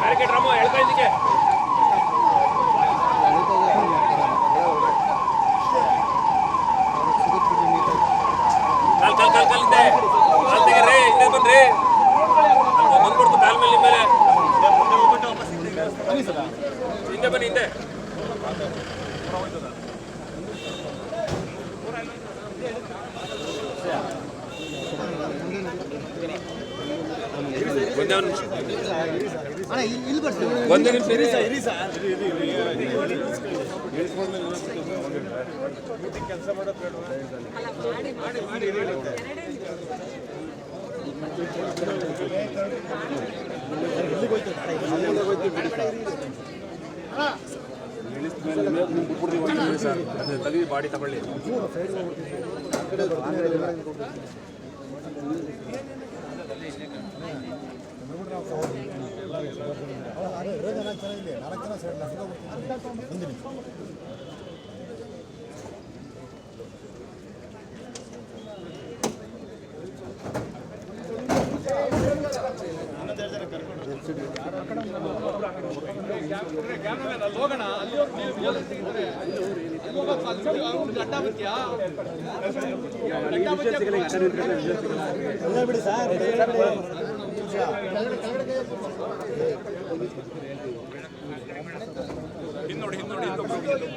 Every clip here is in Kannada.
ಬ್ಯಾರಿಕೇಡ್ ರಾಮು ಹೇಳ್ತಾ ಇದಕ್ಕೆ ಒಂದೇ ನಿಮಿಷ ತೆಗಿ ಬಾಡಿ ತಗೊಳ್ಳಿ. ಇರೋದನ್ನ ಚೆನ್ನಾಗಿದೆ ನಾಲ್ಕು ಜನ ಸರ್ ಲಸಿಕೆ ಮುಂದಿನ ಹೋಗೋಣ ಅಲ್ಲಿ ಗಡ್ಡ ಬರ್ತೀಯಾ ಗಡ್ಡ ಬರ್ತೀಯಾ ಬಿಡಿ ಸರ್ ನೋಡಿ ಹಿಂದೋಡಿ ನೋಡಿ ಹಿಂದ್ ಹೋಗ್ಬಿಡಿ.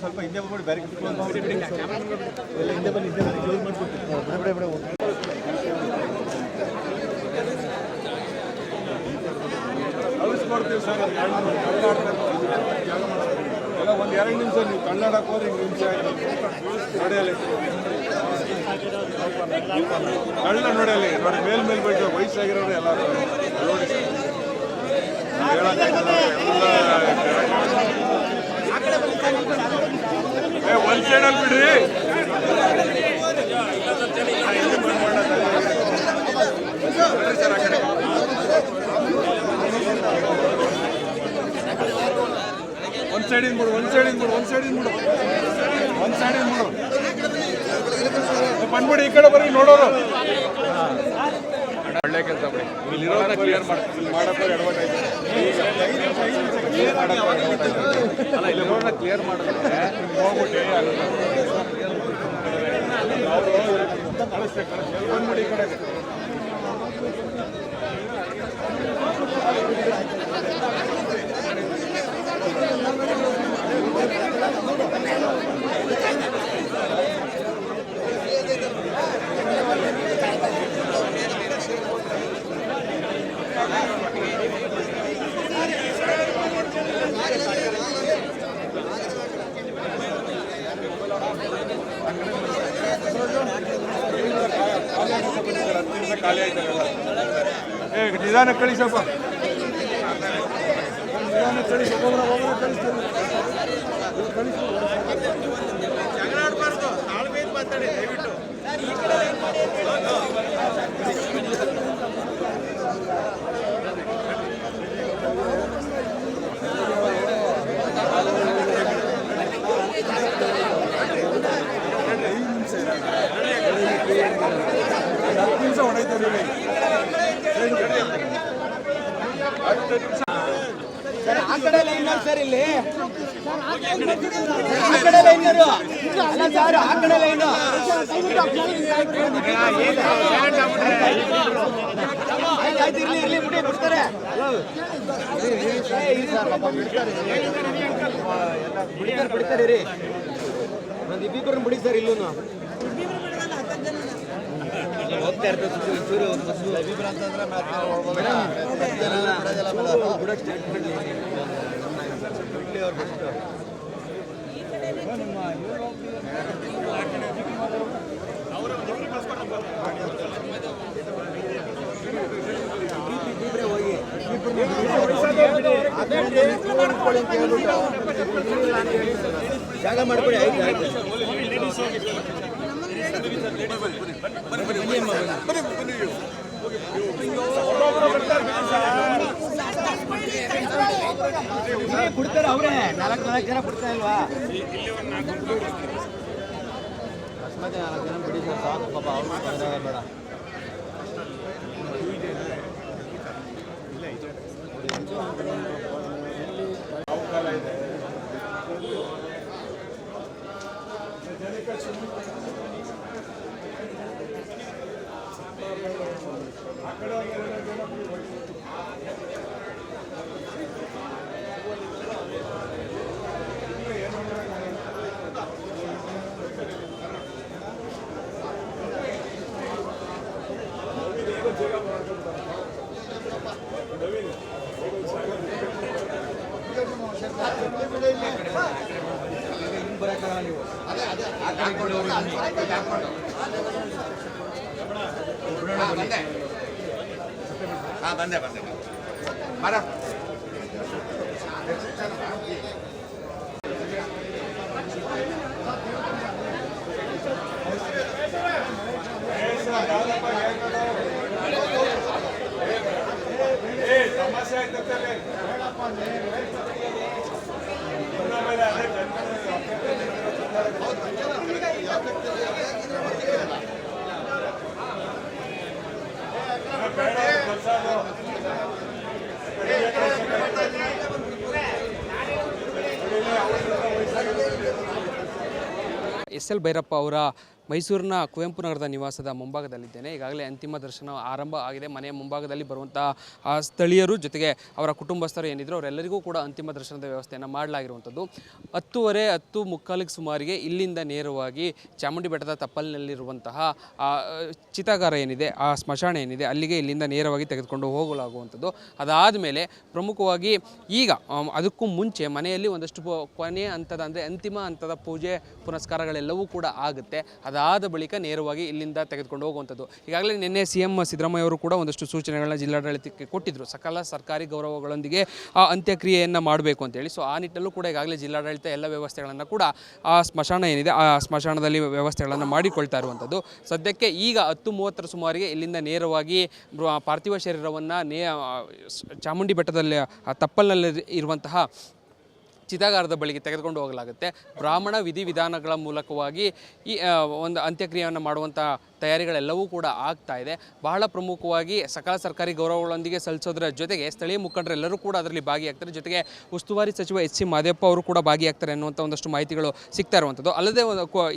ಸ್ವಲ್ಪ ಹಿಂದೆ ಕ್ಲೋಸ್ ಮಾಡ್ಬಿಡಿ. ಎಲ್ಲ ಹಿಂದೆ ಬಂದು ಹಿಂದೆ ಬಂದು ಮಾಡಿಬಿಟ್ಟು. ಸರ್ ಎಲ್ಲ ಒಂದು ಎರಡು ನಿಮಿಷ ನೀವು ಕನ್ನಡಕ್ಕೆ ಹೋದ್ರೆ ನಿಮಿಷ ನಡೆಯಲಿ. ಕಳ್ಳ ನೋಡಲಿ ನೋಡಿ, ಮೇಲ್ ಮೇಲ್ ಬಿಟ್ಟು ವಯಸ್ಸಾಗಿರೋರು ಎಲ್ಲರೂ ನೋಡಿ ಎಲ್ಲ ಸೈಡಲ್ಲಿ ಬಿಡ್ರಿ ಒಂದ್ ಸೈಡಿಂದ ಬಿಡು ಒಂದ್ ಸೈಡಿಂದ ಬಿಡು ಒಂದ್ ಸೈಡಿಂದ ಬಿಡು ಒಂದ್ ಸೈಡಿಂದ ಬಿಡು ಬಂದ್ಬಿಡಿ, ಈ ಕಡೆ ಬರ್ರಿ ನೋಡೋರು ಒಳ್ಳೆ ಕೆಲಸ ಬಿಡಿ. ಕ್ಲಿಯರ್ ಇಲ್ಲಿರೋದನ್ನ ಕ್ಲಿಯರ್ ಈ ಖಾಲಿ ಆಯ್ತಲ್ಲ ಏ ನಿಧಾನ ಕಳಿ ಸ್ವಲ್ಪ ನಿಧಾನ ಕಳಿ ಸ್ವಲ್ಪ ಒಬ್ಬರ ಆ ಕಡೆ ಸರ್ ಇಲ್ಲಿ ಆ ಕಡೆ ಅಲ್ಲ ಸರ್ ಆ ಲೈನು ಬಿಡಿ ಇಬ್ಬಿಬ್ಬರನ್ನ ಬಿಡಿ ಸರ್ ಇಲ್ಲೂ ಹೋಗ್ತಾ ಇರ್ತದೆ ಚೂರು ಜಾಗ ಮಾಡ್ಕೊಳ್ಳಿ ಆಯ್ತು ಆಯ್ತು. ಬಿಡ್ತಾರೆ ಅವರೇ ನಾಲ್ಕು ನಾಲ್ಕು ಜನ ಕೊಡ್ತಾ ಇಲ್ವಾ ಅಕಸ್ಮಾತ್ ನಾಲ್ಕು ಜನ ಬಿಡಿ ಸರ್ ಸಾಕು ಪಾಪ ಅವ್ರು ಬೇಡ ಹಿಂಗೆ ಬರೋಕ್ಕಾಗಲ್ಲ ನೀವು ಆ ಕಡೆ ಈ ಕಡೆ ಹೋಗಿ ಬನ್ನಿ. ಹಾ ಬಂದೆ ಬಂದೆ ಮರ ಸಮಸ್ಯೆ ಆಯ್ತಂತಲೇ ಎಸ್ ಎಲ್ ಭೈರಪ್ಪ ಅವರ ಮೈಸೂರಿನ ಕುವೆಂಪು ನಗರದ ನಿವಾಸದ ಮುಂಭಾಗದಲ್ಲಿದ್ದೇನೆ. ಈಗಾಗಲೇ ಅಂತಿಮ ದರ್ಶನ ಆರಂಭ ಆಗಿದೆ. ಮನೆಯ ಮುಂಭಾಗದಲ್ಲಿ ಬರುವಂತಹ ಸ್ಥಳೀಯರು ಜೊತೆಗೆ ಅವರ ಕುಟುಂಬಸ್ಥರು ಏನಿದ್ರು ಅವರೆಲ್ಲರಿಗೂ ಕೂಡ ಅಂತಿಮ ದರ್ಶನದ ವ್ಯವಸ್ಥೆಯನ್ನು ಮಾಡಲಾಗಿರುವಂಥದ್ದು. ಹತ್ತುವರೆ ಹತ್ತು ಮುಕ್ಕಾಲಿಗೆ ಸುಮಾರಿಗೆ ಇಲ್ಲಿಂದ ನೇರವಾಗಿ ಚಾಮುಂಡಿ ಬೆಟ್ಟದ ತಪ್ಪಲಿನಲ್ಲಿರುವಂತಹ ಚಿತಾಗಾರ ಏನಿದೆ, ಆ ಸ್ಮಶಾನ ಏನಿದೆ, ಅಲ್ಲಿಗೆ ಇಲ್ಲಿಂದ ನೇರವಾಗಿ ತೆಗೆದುಕೊಂಡು ಹೋಗಲಾಗುವಂಥದ್ದು. ಅದಾದ ಮೇಲೆ ಪ್ರಮುಖವಾಗಿ ಈಗ ಅದಕ್ಕೂ ಮುಂಚೆ ಮನೆಯಲ್ಲಿ ಒಂದಷ್ಟು ಕೊನೆಯ ಹಂತದ ಅಂದರೆ ಅಂತಿಮ ಹಂತದ ಪೂಜೆ ಪುನಸ್ಕಾರಗಳೆಲ್ಲವೂ ಕೂಡ ಆಗುತ್ತೆ. ಅದಾದ ಬಳಿಕ ನೇರವಾಗಿ ಇಲ್ಲಿಂದ ತೆಗೆದುಕೊಂಡು ಹೋಗುವಂಥದ್ದು. ಈಗಾಗಲೇ ನಿನ್ನೆ ಸಿ ಎಂ ಸಿದ್ದರಾಮಯ್ಯ ಅವರು ಕೂಡ ಒಂದಷ್ಟು ಸೂಚನೆಗಳನ್ನ ಜಿಲ್ಲಾಡಳಿತಕ್ಕೆ ಕೊಟ್ಟಿದ್ದರು ಸಕಲ ಸರ್ಕಾರಿ ಗೌರವಗಳೊಂದಿಗೆ ಆ ಅಂತ್ಯಕ್ರಿಯೆಯನ್ನು ಮಾಡಬೇಕು ಅಂತೇಳಿ. ಸೊ ಆ ನಿಟ್ಟಲ್ಲೂ ಕೂಡ ಈಗಾಗಲೇ ಜಿಲ್ಲಾಡಳಿತ ಎಲ್ಲ ವ್ಯವಸ್ಥೆಗಳನ್ನು ಕೂಡ ಆ ಸ್ಮಶಾನ ಏನಿದೆ, ಆ ಸ್ಮಶಾನದಲ್ಲಿ ವ್ಯವಸ್ಥೆಗಳನ್ನು ಮಾಡಿಕೊಳ್ತಾ ಇರುವಂಥದ್ದು. ಸದ್ಯಕ್ಕೆ ಈಗ ಹತ್ತು ಮೂವತ್ತರ ಸುಮಾರಿಗೆ ಇಲ್ಲಿಂದ ನೇರವಾಗಿ ಪಾರ್ಥಿವ ಶರೀರವನ್ನು ನೇ ಚಾಮುಂಡಿ ಬೆಟ್ಟದಲ್ಲಿ ತಪ್ಪಲಿನಲ್ಲಿ ಇರುವಂತಹ ಚಿತಾಗಾರದ ಬಳಿಗೆ ತೆಗೆದುಕೊಂಡು ಹೋಗಲಾಗುತ್ತೆ. ಬ್ರಾಹ್ಮಣ ವಿಧಿವಿಧಾನಗಳ ಮೂಲಕವಾಗಿ ಈ ಒಂದು ಅಂತ್ಯಕ್ರಿಯೆಯನ್ನು ಮಾಡುವಂಥ ತಯಾರಿಗಳೆಲ್ಲವೂ ಕೂಡ ಆಗ್ತಾ ಇದೆ. ಬಹಳ ಪ್ರಮುಖವಾಗಿ ಸಕಲ ಸರ್ಕಾರಿ ಗೌರವಗಳೊಂದಿಗೆ ಸಲ್ಲಿಸೋದ್ರ ಜೊತೆಗೆ ಸ್ಥಳೀಯ ಮುಖಂಡರೆಲ್ಲರೂ ಕೂಡ ಅದರಲ್ಲಿ ಭಾಗಿಯಾಗ್ತಾರೆ. ಜೊತೆಗೆ ಉಸ್ತುವಾರಿ ಸಚಿವ ಎಚ್ ಸಿ ಮಾದೇಪ್ಪ ಅವರು ಕೂಡ ಭಾಗಿಯಾಗ್ತಾರೆ ಅನ್ನುವಂಥ ಒಂದಷ್ಟು ಮಾಹಿತಿಗಳು ಸಿಗ್ತಾ ಇರುವಂಥದ್ದು ಅಲ್ಲದೆ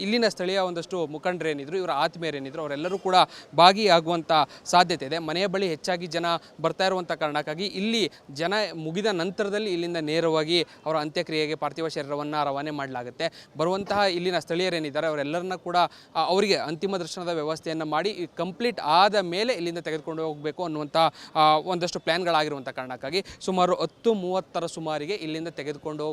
ಇಲ್ಲಿನ ಸ್ಥಳೀಯ ಒಂದಷ್ಟು ಮುಖಂಡರೇನಿದ್ರು, ಇವರ ಆತ್ಮೀಯರೇನಿದ್ರು, ಅವರೆಲ್ಲರೂ ಕೂಡ ಭಾಗಿಯಾಗುವಂಥ ಸಾಧ್ಯತೆ ಇದೆ. ಮನೆಯ ಬಳಿ ಹೆಚ್ಚಾಗಿ ಜನ ಬರ್ತಾ ಇರುವಂಥ ಕಾರಣಕ್ಕಾಗಿ ಇಲ್ಲಿ ಜನ ಮುಗಿದ ನಂತರದಲ್ಲಿ ಇಲ್ಲಿಂದ ನೇರವಾಗಿ ಅವರ ಅಂತ್ಯಕ್ರಿಯೆಗೆ ಪಾರ್ಥಿವ ಶರೀರವನ್ನು ರವಾನೆ ಮಾಡಲಾಗುತ್ತೆ. ಬರುವಂತಹ ಇಲ್ಲಿನ ಸ್ಥಳೀಯರೇನಿದ್ದಾರೆ ಅವರೆಲ್ಲರನ್ನ ಕೂಡ ಅವರಿಗೆ ಅಂತಿಮ ದರ್ಶನದ ವ್ಯವಸ್ಥೆಯನ್ನು ಮಾಡಿ ಕಂಪ್ಲೀಟ್ ಆದ ಮೇಲೆ ಇಲ್ಲಿಂದ ತೆಗೆದುಕೊಂಡು ಹೋಗಬೇಕು ಅನ್ನುವಂಥ ಒಂದಷ್ಟು ಪ್ಲ್ಯಾನ್ಗಳಾಗಿರುವಂಥ ಕಾರಣಕ್ಕಾಗಿ ಸುಮಾರು ಹತ್ತು ಮೂವತ್ತರ ಸುಮಾರಿಗೆ ಇಲ್ಲಿಂದ ತೆಗೆದುಕೊಂಡು